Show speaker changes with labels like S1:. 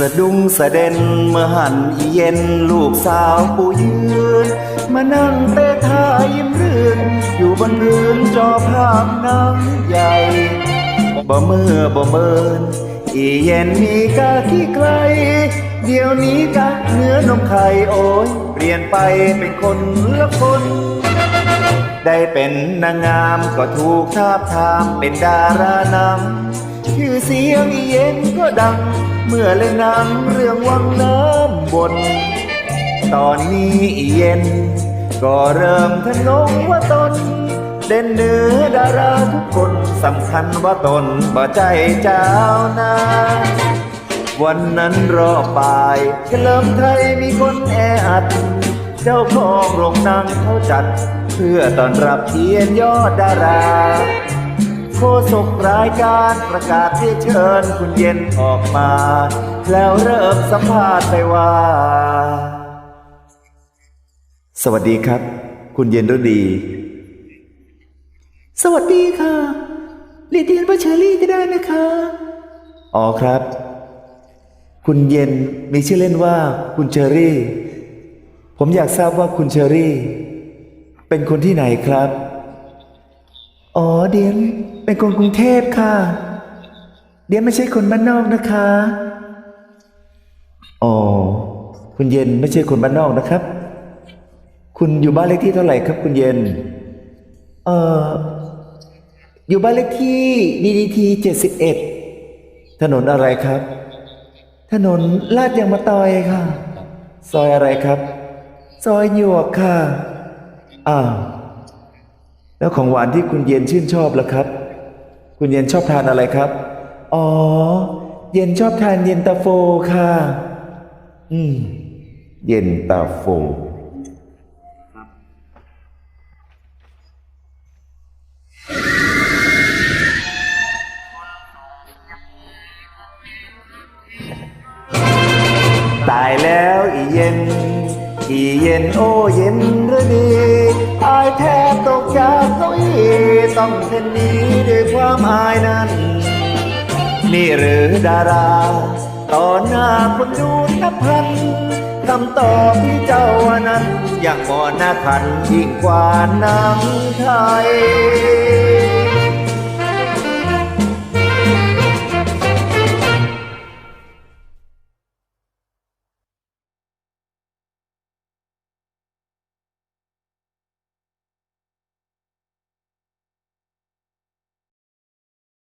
S1: สะดุ้งสะเด็นเมื่อหันอีเย็นลูกสาวปูยืน มานั่งเตะท่ายิ้มรื่น อยู่บนพื้นจอภาพหนังใหญ่บ่เมื่อบ่เมินอีเย็นมีกาที่ไกล เดี๋ยวนี้กะเนื้อนมไข่โอ้ยเปลี่ยนไปเป็นคนละคน ได้เป็นนางงามก็ถูกทาบทามเป็นดารานำ ชื่อเสียงเย็นก็ดัง เมื่อเล่นหนังเรื่องวังน้ำบน ตอนนี้เย็น ก็เริ่มทะนงว่าตน เด่นเหนือดาราทุกคนสำคัญว่าตนบ่ใจเจ้านาวันนั้นรอบบ่ายเฉลิมไทยมีคนแออัด เจ้าของโรงนังเขาจัด เพื่อตอนรับเทียนยอดดารา โฆษกรายการประกาศที่เชิญคุณเย็นออกมา แล้วเริ่มสัมภาษณ์ไปว่า สวัสดีครับ คุณเย็นฤดี
S2: สวัสดีค่ะเรียนเรียนว่าเชอรี่ก็ได้นะคะ
S1: อ๋อครับ คุณเย็นมีชื่อเล่นว่าคุณเชอรี่ ผมอยากทราบว่าคุณเชอรี่ เป็นคนที่ไหนครับ
S2: อ๋อเดียนเป็นคนกรุงเทพค่ะ เดียนไม่ใช่คนบ้านนอกนะคะ
S1: อ๋อ คุณเย็นไม่ใช่คนบ้านนอกนะครับ คุณอยู่บ้านเลขที่เท่าไหร่ครับ คุณเย็น
S2: เอ่อ อยู่บ้านเลขที่ดีดีทีเจ็ดสิบเอ็ด
S1: ถนนอะไรครับ
S2: ถนนลาดยางมาตอยค่ะ
S1: ซอยอะไรครับ
S2: ซอยหยวกค่ะ
S1: อ้าว แล้วของหวานที่คุณเย็นชื่นชอบล่ะครับ คุณเย็นชอบทานอะไรครับ
S2: อ๋อ เย็นชอบทานเย็นตาโฟค่ะ
S1: อืม เย็นตาโฟตายแล้วอีเย็น อีเย็นโอ้เย็นรือดี ต้องเช่นนี้ด้วยความอายนั้น นี่หรือดารา ตอนหน้าคนดูนับพันคำตอบที่เจ้าอนั้น อย่างหมอหน้าขันยิ่งกว่านังไทย